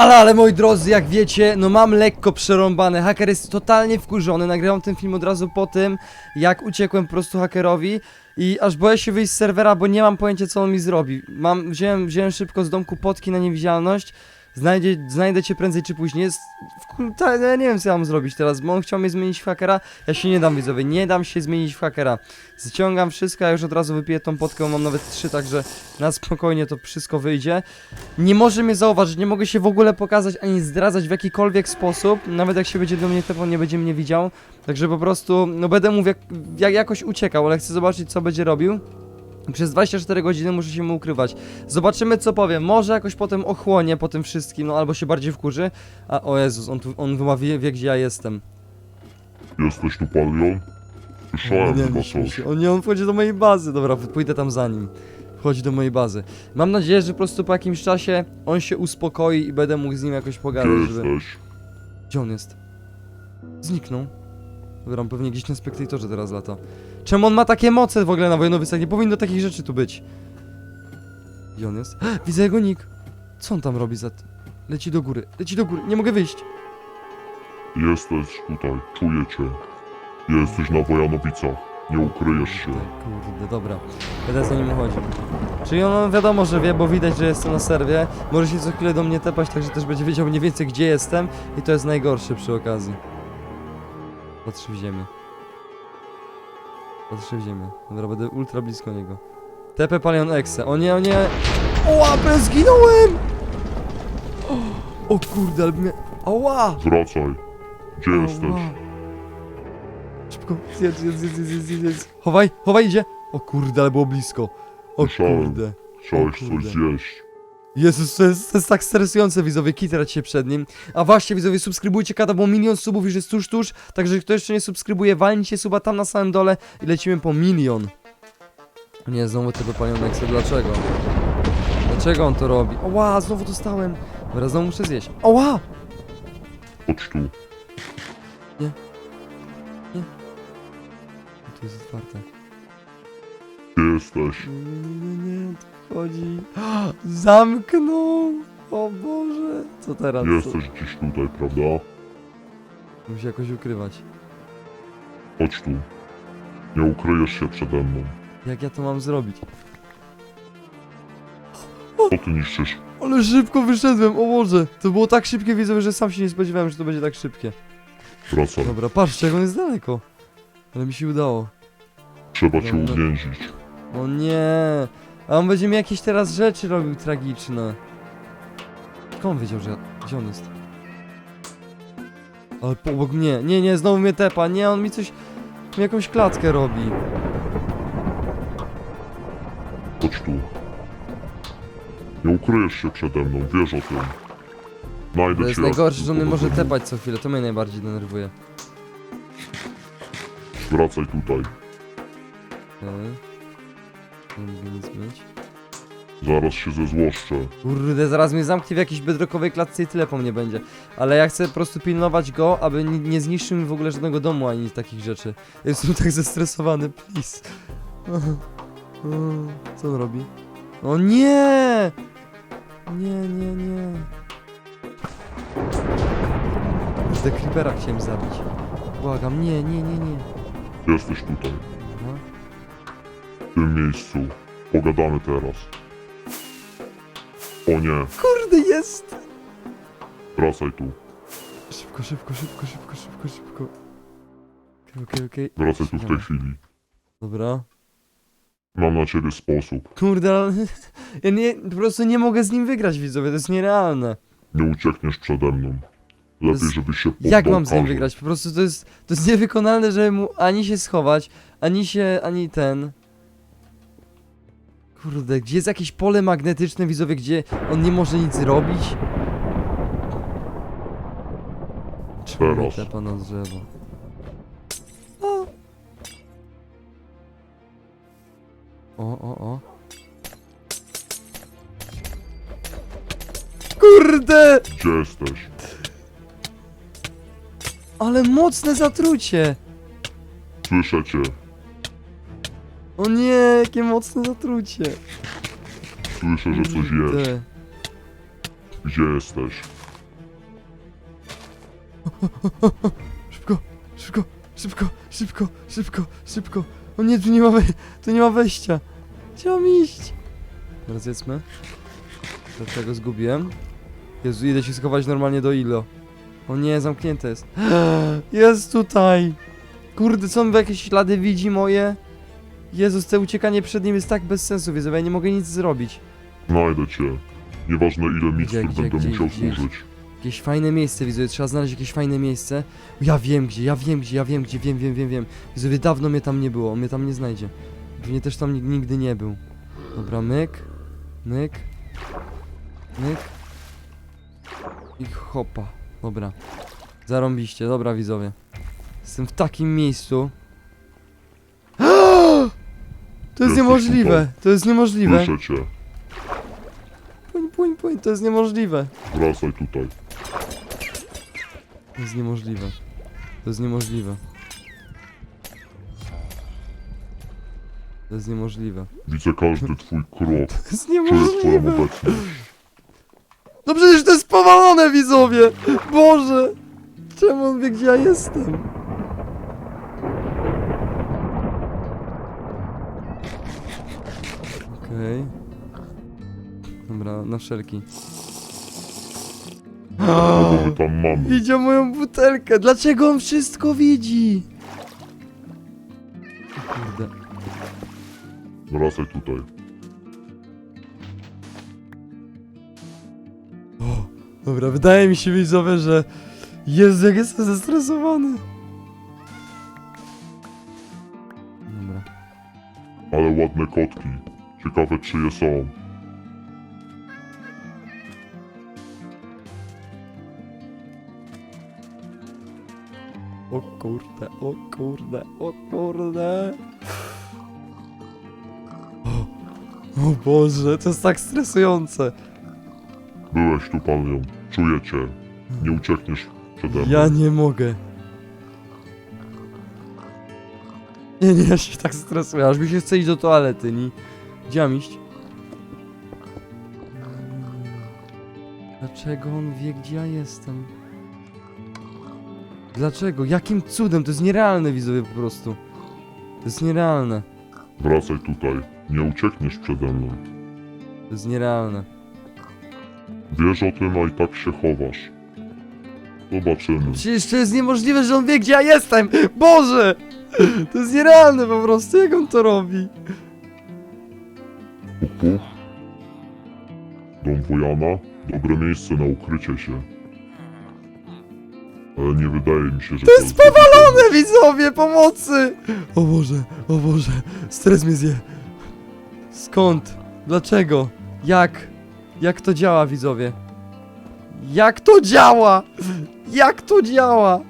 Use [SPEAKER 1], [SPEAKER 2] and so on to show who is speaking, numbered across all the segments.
[SPEAKER 1] Ale, ale moi drodzy, jak wiecie, no mam lekko przerąbane. Haker jest totalnie wkurzony. Nagrałem ten film od razu po tym, jak uciekłem po prostu hakerowi. I aż boję się wyjść z serwera, bo nie mam pojęcia, co on mi zrobi. Mam, wziąłem, wziąłem szybko z domku potki na niewidzialność. Znajdzie, znajdę cię prędzej czy później. Jest, ta, ja nie wiem, co ja mam zrobić teraz, bo on chciał mnie zmienić w hakera. Ja się nie dam, widzowie, nie dam się zmienić w hakera. Ściągam wszystko, ja już od razu wypiję tą potkę, mam nawet trzy, także na spokojnie to wszystko wyjdzie. Nie może mnie zauważyć, nie mogę się w ogóle pokazać ani zdradzać w jakikolwiek sposób. Nawet jak się będzie do mnie tepał, nie będzie mnie widział. Także po prostu, no będę mu jak, jak, jakoś uciekał, ale chcę zobaczyć, co będzie robił. Przez 24 godziny muszę się mu ukrywać. Zobaczymy, co powie. Może jakoś potem ochłonie po tym wszystkim, no albo się bardziej wkurzy. A o Jezus, on, tu, on chyba wie, wie, gdzie ja jestem.
[SPEAKER 2] Jesteś tu, Palion? Słyszałem
[SPEAKER 1] nie,
[SPEAKER 2] chyba coś.
[SPEAKER 1] się. O nie, on wchodzi do mojej bazy. Dobra, pójdę tam za nim. Wchodzi do mojej bazy. Mam nadzieję, że po prostu po jakimś czasie on się uspokoi i będę mógł z nim jakoś
[SPEAKER 2] Gdzie
[SPEAKER 1] pogadać, żeby...
[SPEAKER 2] jesteś?
[SPEAKER 1] Gdzie on jest? Zniknął. Dobra, on pewnie gdzieś na spektatorze teraz lata. Czemu on ma takie moce w ogóle na wojnowicach? Nie powinno takich rzeczy tu być. Gdzie on jest? Widzę jego nick. Co on tam robi za... t- Leci do góry, leci do góry, nie mogę wyjść.
[SPEAKER 2] Jesteś tutaj, czuję cię. Jesteś na Wojanowicach. Nie ukryjesz się.
[SPEAKER 1] Kurde, dobra. Będę za nim chodził. Czyli on wiadomo, że wie, bo widać, że jestem na serwie. Może się co chwilę do mnie tepać, także też będzie wiedział mniej więcej, gdzie jestem. I to jest najgorsze przy okazji. Patrzy w ziemię. Patrzy w ziemię. Dobra, będę ultra blisko niego. Tepę Palion Exe. O nie, o nie! O łapę, zginąłem! O, o kurde, ale mnie... Oła!
[SPEAKER 2] Wracaj. Gdzie jesteś?
[SPEAKER 1] Ała. Szybko, zjedz, zjedz, zjedz, zjedz, zjedz, zjedz. Chowaj, chowaj, idzie. O kurde, ale było blisko. O
[SPEAKER 2] Słyszałem.
[SPEAKER 1] kurde.
[SPEAKER 2] Chciałeś
[SPEAKER 1] O
[SPEAKER 2] coś
[SPEAKER 1] kurde.
[SPEAKER 2] zjeść.
[SPEAKER 1] Jezus, to jest, to jest tak stresujące, widzowie, kitrać się przed nim. A właśnie, widzowie, subskrybujcie kanał, bo milion subów już jest tuż, tuż. Także kto jeszcze nie subskrybuje, walnijcie suba tam na samym dole i lecimy po milion. Nie, znowu tego palioneksa, dlaczego? Dlaczego on to robi? Oła, znowu dostałem. Dobra, znowu muszę zjeść. Oła!
[SPEAKER 2] Chodź tu.
[SPEAKER 1] Tu jest otwarte.
[SPEAKER 2] Gdzie jesteś?
[SPEAKER 1] Nie, nie, nie, nie, tu chodzi. Zamknął! O Boże! Co teraz?
[SPEAKER 2] Jesteś gdzieś tutaj, prawda?
[SPEAKER 1] Musi jakoś ukrywać.
[SPEAKER 2] Chodź tu. Nie ukryjesz się przede mną.
[SPEAKER 1] Jak ja to mam zrobić?
[SPEAKER 2] Co ty niszczysz?
[SPEAKER 1] Ale szybko wyszedłem, o Boże! To było tak szybkie, widzę, że sam się nie spodziewałem, że to będzie tak szybkie.
[SPEAKER 2] Wracaj.
[SPEAKER 1] Dobra, patrzcie, jak on jest daleko. Ale mi się udało.
[SPEAKER 2] Trzeba cię
[SPEAKER 1] Dobra.
[SPEAKER 2] uwięzić.
[SPEAKER 1] O nie! A on będzie mi jakieś teraz rzeczy robił tragiczne. Skąd on wiedział, że ja... Gdzie on jest? Ale obok mnie. Nie, nie, znowu mnie tepa. Nie, on mi coś... Mi jakąś klatkę robi.
[SPEAKER 2] Chodź tu. Nie ukryjesz się przede mną, wiesz o tym. Znajdę
[SPEAKER 1] To jest
[SPEAKER 2] cię.
[SPEAKER 1] najgorsze, że on mnie może tepać co chwilę. To mnie najbardziej denerwuje.
[SPEAKER 2] Wracaj tutaj.
[SPEAKER 1] Okej. Nie mogę nic mieć.
[SPEAKER 2] Zaraz się zezłoszczę.
[SPEAKER 1] Kurde, zaraz mnie zamknie w jakiejś bedrockowej klatce i tyle po mnie będzie. Ale ja chcę po prostu pilnować go, aby ni- nie zniszczył mi w ogóle żadnego domu ani takich rzeczy. Jestem tak zestresowany, please. Co on robi? O nie! Nie, nie, nie. Kurde, creepera chciałem zabić. Błagam, nie, nie, nie, nie.
[SPEAKER 2] Jesteś tutaj. W tym miejscu. Pogadamy teraz. O nie,
[SPEAKER 1] Kurde, jest!
[SPEAKER 2] wracaj tu.
[SPEAKER 1] Szybko, szybko, szybko, szybko, szybko, szybko. Okej, okej, okej.
[SPEAKER 2] Wracaj tu w tej chwili.
[SPEAKER 1] Dobra.
[SPEAKER 2] Mam na ciebie sposób.
[SPEAKER 1] Kurde, ale ja nie, po prostu nie mogę z nim wygrać, widzowie, to jest nierealne.
[SPEAKER 2] Nie uciekniesz przede mną. Lepiej,
[SPEAKER 1] jest-
[SPEAKER 2] żebyś się poddał
[SPEAKER 1] Jak mam z nim wygrać? Po prostu to jest, to jest niewykonalne, żeby mu ani się schować, ani się, ani ten... Kurde, gdzie jest jakieś pole magnetyczne, widzowie, gdzie on nie może nic robić? Czemu
[SPEAKER 2] Teraz.
[SPEAKER 1] tepa na drzewo? O! O, o, o. Kurde!
[SPEAKER 2] Gdzie jesteś?
[SPEAKER 1] Ale mocne zatrucie!
[SPEAKER 2] Słyszę cię.
[SPEAKER 1] O nie, jakie mocne zatrucie!
[SPEAKER 2] Słyszę, że coś jest.
[SPEAKER 1] Kurde.
[SPEAKER 2] Gdzie jesteś?
[SPEAKER 1] Szybko, szybko, szybko, szybko, szybko, szybko. O nie, tu nie ma, wej tu nie ma wejścia. Mam iść? Teraz jedzmy. Dlaczego zgubiłem? Jezu, idę się schować normalnie do Ilo. O nie, zamknięte jest. Jest tutaj! Kurde, co on jakieś ślady widzi moje? Jezus, te uciekanie przed nim jest tak bez sensu, wiedzę, ja nie mogę nic zrobić.
[SPEAKER 2] Znajdę cię. Nieważne ile mikstur
[SPEAKER 1] gdzie,
[SPEAKER 2] będę
[SPEAKER 1] gdzie,
[SPEAKER 2] musiał
[SPEAKER 1] gdzie?
[SPEAKER 2] służyć.
[SPEAKER 1] Jakieś fajne miejsce, widzowie, trzeba znaleźć jakieś fajne miejsce. Ja wiem gdzie, ja wiem gdzie, ja wiem gdzie, wiem, wiem, wiem, wiem. Widzowie, dawno mnie tam nie było, on mnie tam nie znajdzie. Pewnie też tam nig- nigdy nie był. Dobra, myk, myk, myk i hopa. Dobra, zarąbiście, dobra widzowie. Jestem w takim miejscu. To jest niemożliwe, to jest niemożliwe.
[SPEAKER 2] Słyszę cię.
[SPEAKER 1] Puń, puń, puń, to jest niemożliwe.
[SPEAKER 2] Wracaj tutaj.
[SPEAKER 1] To jest niemożliwe. To jest niemożliwe. To jest niemożliwe.
[SPEAKER 2] Widzę każdy twój krok.
[SPEAKER 1] To jest
[SPEAKER 2] Czuję twoją
[SPEAKER 1] niemożliwe.
[SPEAKER 2] obecność.
[SPEAKER 1] No przecież to jest powalone, widzowie! Boże! Czemu on wie, gdzie ja jestem? Okej. Dobra, na wszelki.
[SPEAKER 2] Kogo tam mamy?
[SPEAKER 1] Widział moją butelkę. Dlaczego on wszystko widzi? O Kurde.
[SPEAKER 2] Wracaj tutaj.
[SPEAKER 1] O, dobra, wydaje mi się widzowie, że Jezu, jak jestem zestresowany. Dobra.
[SPEAKER 2] Ale ładne kotki. Ciekawe czyje są.
[SPEAKER 1] O kurde, o kurde, o kurde. O, o Boże, to jest tak stresujące.
[SPEAKER 2] Byłeś tu panią. Czuję cię. Nie uciekniesz przede mną.
[SPEAKER 1] Ja nie mogę. Nie, nie, ja się tak stresuję, aż mi się chce iść do toalety, nie? Gdzie mam iść? Dlaczego on wie, gdzie ja jestem? Dlaczego? Jakim cudem? To jest nierealne, widzowie, po prostu. To jest nierealne.
[SPEAKER 2] Wracaj tutaj. Nie uciekniesz przede mną.
[SPEAKER 1] To jest nierealne.
[SPEAKER 2] Wiesz o tym, a i tak się chowasz. Zobaczymy.
[SPEAKER 1] Przecież to jest niemożliwe, że on wie, gdzie ja jestem! Boże! To jest nierealne po prostu, jak on to robi?
[SPEAKER 2] Puk. Dom Wojana. Dobre miejsce na ukrycie się. Ale nie wydaje mi się, że
[SPEAKER 1] To jest powalone, widzowie, pomocy! O Boże, o Boże, stres mnie zje. Skąd? Dlaczego? Jak? Jak to działa, widzowie? Jak to działa? Jak to działa?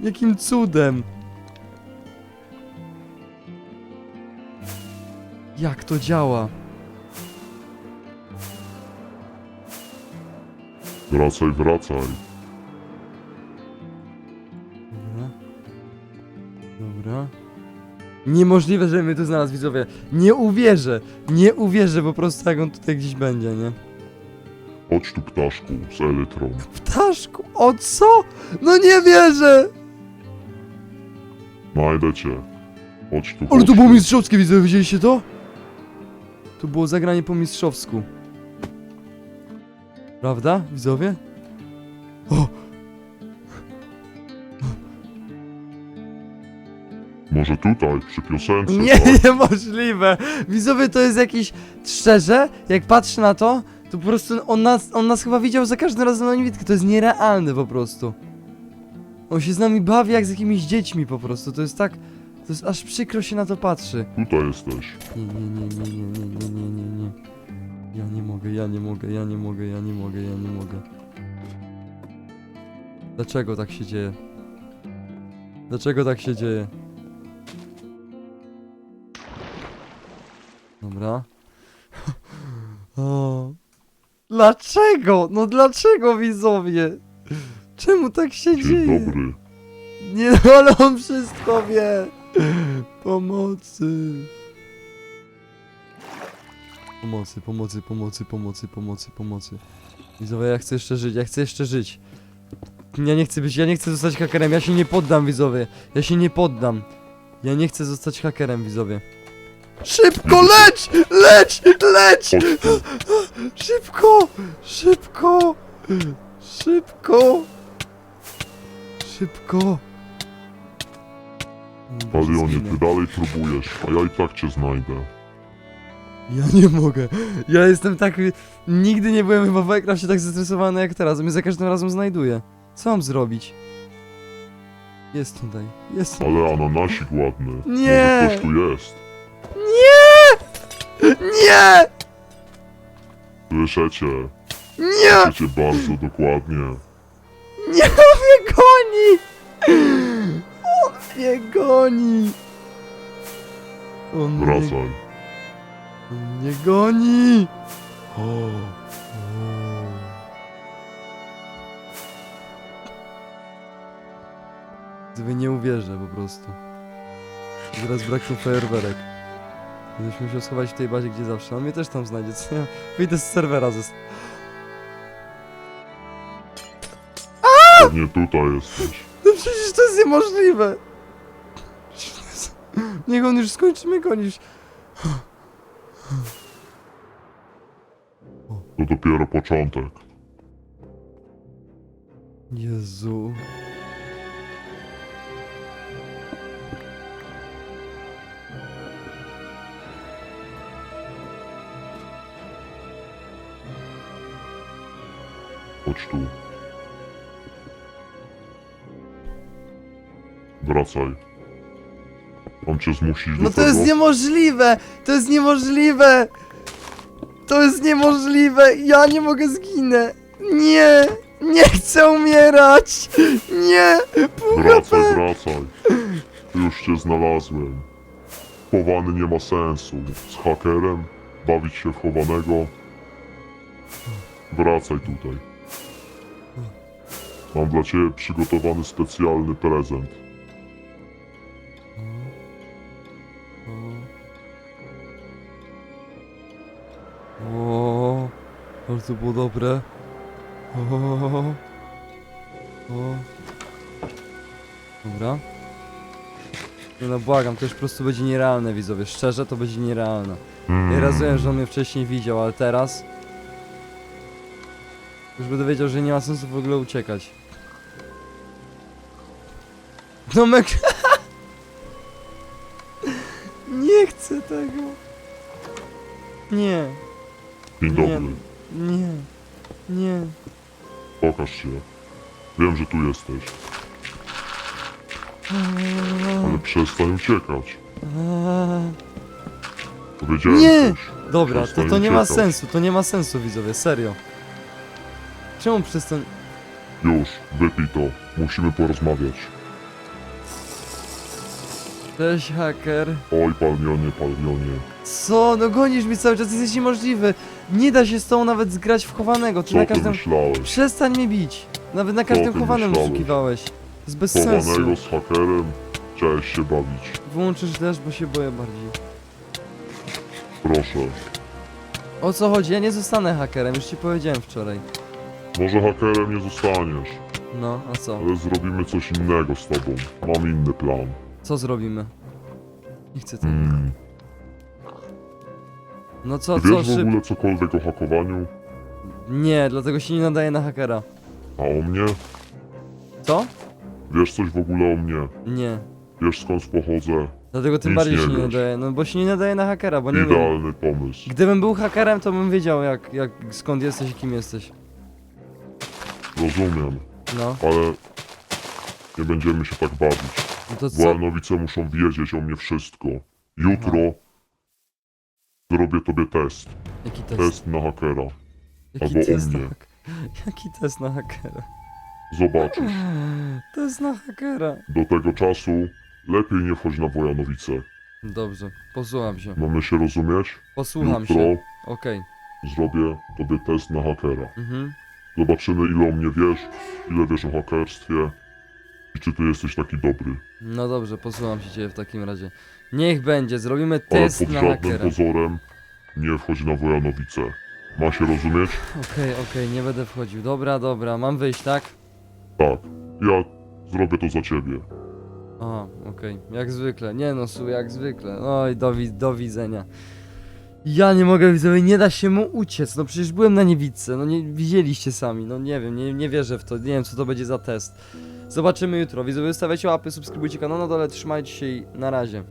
[SPEAKER 1] Jakim cudem? Jak to działa?
[SPEAKER 2] Wracaj, wracaj.
[SPEAKER 1] Dobra. Dobra. Niemożliwe, że mnie tu znalazł, widzowie. Nie uwierzę. Nie uwierzę po prostu, jak on tutaj gdzieś będzie, nie?
[SPEAKER 2] Chodź tu ptaszku z elytrą.
[SPEAKER 1] Ptaszku, o co? No nie wierzę!
[SPEAKER 2] Znajdę cię. Chodź tu.
[SPEAKER 1] Ale
[SPEAKER 2] chodź
[SPEAKER 1] to było
[SPEAKER 2] tu.
[SPEAKER 1] mistrzowskie, widzowie, widzieliście to? To było zagranie po mistrzowsku. Prawda, widzowie? O,
[SPEAKER 2] Może tutaj, przy piosence,
[SPEAKER 1] Nie,
[SPEAKER 2] tak?
[SPEAKER 1] niemożliwe! Widzowie, to jest jakiś... Szczerze, jak patrzę na to, to po prostu on nas, on nas chyba widział za każdym razem na niewidkę. To jest nierealne po prostu. On się z nami bawi jak z jakimiś dziećmi po prostu. To jest tak... To jest aż przykro się na to patrzy.
[SPEAKER 2] Tutaj jesteś.
[SPEAKER 1] Nie, nie, nie, nie, nie, nie, nie, nie, nie, nie. Ja nie mogę, ja nie mogę, ja nie mogę, ja nie mogę, ja nie mogę. Dlaczego tak się dzieje? Dlaczego tak się dzieje? Dobra. O. Dlaczego? No dlaczego widzowie? Czemu tak się
[SPEAKER 2] Dzień
[SPEAKER 1] dzieje?
[SPEAKER 2] dobry.
[SPEAKER 1] Nie, no, ale on wszystko wie. Pomocy. Pomocy, pomocy, pomocy, pomocy, pomocy, pomocy. Widzowie, ja chcę jeszcze żyć, ja chcę jeszcze żyć. ja nie chcę być, ja nie chcę zostać hakerem, ja się nie poddam widzowie. Ja się nie poddam. Ja nie chcę zostać hakerem widzowie. Szybko, leć! Leć! Leć! Szybko! Szybko! Szybko! Szybko!
[SPEAKER 2] Palionie, ty dalej próbujesz, a ja i tak cię znajdę.
[SPEAKER 1] Ja nie mogę. Ja jestem tak. Nigdy nie byłem chyba w Minecrafcie tak zestresowany jak teraz. Mnie za każdym razem znajduje. Co mam zrobić? Jest tutaj. Jest tutaj.
[SPEAKER 2] Ale ananasik ładny.
[SPEAKER 1] Nie.
[SPEAKER 2] Może ktoś tu jest.
[SPEAKER 1] Nie! Nie!
[SPEAKER 2] Słyszycie?
[SPEAKER 1] Nie!
[SPEAKER 2] Słyszycie bardzo dokładnie.
[SPEAKER 1] Nie! Mnie goni! Mnie goni! On mnie,
[SPEAKER 2] Wracaj.
[SPEAKER 1] on mnie goni! O, o. Gdyby nie uwierzę po prostu. Zaraz braknie fajerwerek. Będziesz musiał schować w tej bazie gdzie zawsze. On mnie też tam znajdzie. Co ja? Wyjdę z serwera ze...
[SPEAKER 2] Pewnie tutaj jesteś.
[SPEAKER 1] No przecież to jest niemożliwe! Niech on już skończy mnie gonić.
[SPEAKER 2] To dopiero początek.
[SPEAKER 1] Jezu.
[SPEAKER 2] Chodź tu. Wracaj. Mam cię zmusić do
[SPEAKER 1] No to
[SPEAKER 2] tego?
[SPEAKER 1] jest niemożliwe! To jest niemożliwe! To jest niemożliwe! Ja nie mogę zginę! Nie! Nie chcę umierać! Nie! Pół
[SPEAKER 2] Wracaj,
[SPEAKER 1] HP!
[SPEAKER 2] wracaj. Już cię znalazłem. Chowany nie ma sensu. Z hakerem? Bawić się w chowanego? Wracaj tutaj. Mam dla ciebie przygotowany specjalny prezent.
[SPEAKER 1] Ale to było dobre. O, o. Dobra. Nie no błagam, to już po prostu będzie nierealne widzowie. Szczerze to będzie nierealne.
[SPEAKER 2] Mm.
[SPEAKER 1] Ja rozumiem, że on mnie wcześniej widział, ale teraz... Już będę wiedział, że nie ma sensu w ogóle uciekać. Domek... nie chcę tego. Nie,
[SPEAKER 2] Dzień dobry.
[SPEAKER 1] nie, nie.
[SPEAKER 2] Pokaż się. Wiem, że tu jesteś. Ale przestań uciekać. Powiedziałem
[SPEAKER 1] Nie!
[SPEAKER 2] coś.
[SPEAKER 1] Dobra, to,
[SPEAKER 2] Przestań
[SPEAKER 1] to nie ma
[SPEAKER 2] uciekać.
[SPEAKER 1] sensu, to nie ma sensu widzowie, serio. Czemu przez ten...
[SPEAKER 2] Już, wypij to. Musimy porozmawiać.
[SPEAKER 1] Cześć haker.
[SPEAKER 2] Oj, palmionie, palmionie.
[SPEAKER 1] Co? No gonisz mi cały czas, jesteś niemożliwy. Nie da się z tą nawet zgrać w chowanego. Ty
[SPEAKER 2] Co
[SPEAKER 1] na
[SPEAKER 2] ty
[SPEAKER 1] każdym...
[SPEAKER 2] myślałeś?
[SPEAKER 1] Przestań mnie bić. Nawet na każdym
[SPEAKER 2] ty
[SPEAKER 1] chowanym
[SPEAKER 2] myślałeś?
[SPEAKER 1] oszukiwałeś. To jest bez sensu.
[SPEAKER 2] Chowanego z hakerem? Chciałeś się bawić.
[SPEAKER 1] Wyłączysz deszcz, bo się boję bardziej.
[SPEAKER 2] Proszę.
[SPEAKER 1] O co chodzi? Ja nie zostanę hakerem, już ci powiedziałem wczoraj.
[SPEAKER 2] Może hakerem nie zostaniesz,
[SPEAKER 1] No, a co?
[SPEAKER 2] ale zrobimy coś innego z tobą. Mam inny plan.
[SPEAKER 1] Co zrobimy? Nie chcę tego.
[SPEAKER 2] Mm.
[SPEAKER 1] No co,
[SPEAKER 2] Ty
[SPEAKER 1] co,
[SPEAKER 2] wiesz w
[SPEAKER 1] szyb...
[SPEAKER 2] ogóle cokolwiek o hakowaniu?
[SPEAKER 1] Nie, dlatego się nie nadaje na hakera.
[SPEAKER 2] A o mnie?
[SPEAKER 1] Co?
[SPEAKER 2] Wiesz coś w ogóle o mnie?
[SPEAKER 1] Nie.
[SPEAKER 2] Wiesz skąd pochodzę?
[SPEAKER 1] Dlatego tym
[SPEAKER 2] Nic
[SPEAKER 1] bardziej
[SPEAKER 2] nie
[SPEAKER 1] się nie
[SPEAKER 2] wiesz.
[SPEAKER 1] nadaje. No bo się nie nadaje na hakera, bo nie wiem.
[SPEAKER 2] Idealny pomysł.
[SPEAKER 1] Gdybym był hakerem, to bym wiedział jak, jak, skąd jesteś i kim jesteś.
[SPEAKER 2] Rozumiem,
[SPEAKER 1] No,
[SPEAKER 2] ale nie będziemy się tak bawić.
[SPEAKER 1] no to co?
[SPEAKER 2] Wojanowice muszą wiedzieć o mnie wszystko. Jutro zrobię tobie test.
[SPEAKER 1] Jaki test?
[SPEAKER 2] Test na hakera.
[SPEAKER 1] Jaki
[SPEAKER 2] albo
[SPEAKER 1] test na
[SPEAKER 2] mnie.
[SPEAKER 1] hak... Jaki test na hakera?
[SPEAKER 2] Zobaczysz.
[SPEAKER 1] Test na hakera.
[SPEAKER 2] Do tego czasu lepiej nie wchodź na Wojanowice.
[SPEAKER 1] Dobrze, posłucham się.
[SPEAKER 2] Mamy się rozumieć?
[SPEAKER 1] Posłucham
[SPEAKER 2] Jutro
[SPEAKER 1] się. Okej.
[SPEAKER 2] zrobię tobie test na hakera.
[SPEAKER 1] Mhm.
[SPEAKER 2] Zobaczymy ile o mnie wiesz, ile wiesz o hakerstwie i czy ty jesteś taki dobry.
[SPEAKER 1] No dobrze, posłucham się ciebie w takim razie. Niech będzie, zrobimy
[SPEAKER 2] Ale
[SPEAKER 1] test
[SPEAKER 2] pod
[SPEAKER 1] na
[SPEAKER 2] żadnym
[SPEAKER 1] hakera.
[SPEAKER 2] pozorem nie wchodź na Wojanowice. Ma się rozumieć?
[SPEAKER 1] Okej, okej, nie będę wchodził. Dobra, dobra, mam wyjść, tak?
[SPEAKER 2] Tak, ja zrobię to za ciebie.
[SPEAKER 1] A, okej, jak zwykle. Nie no, su, jak zwykle. Oj, do, wi- do widzenia. Ja nie mogę, widzowie, nie da się mu uciec. No przecież byłem na niewidce, no nie widzieliście sami. No nie wiem, nie, nie wierzę w to. Nie wiem, co to będzie za test. Zobaczymy jutro. Widzowie, stawiajcie łapy, subskrybujcie kanał na dole, trzymajcie się i na razie.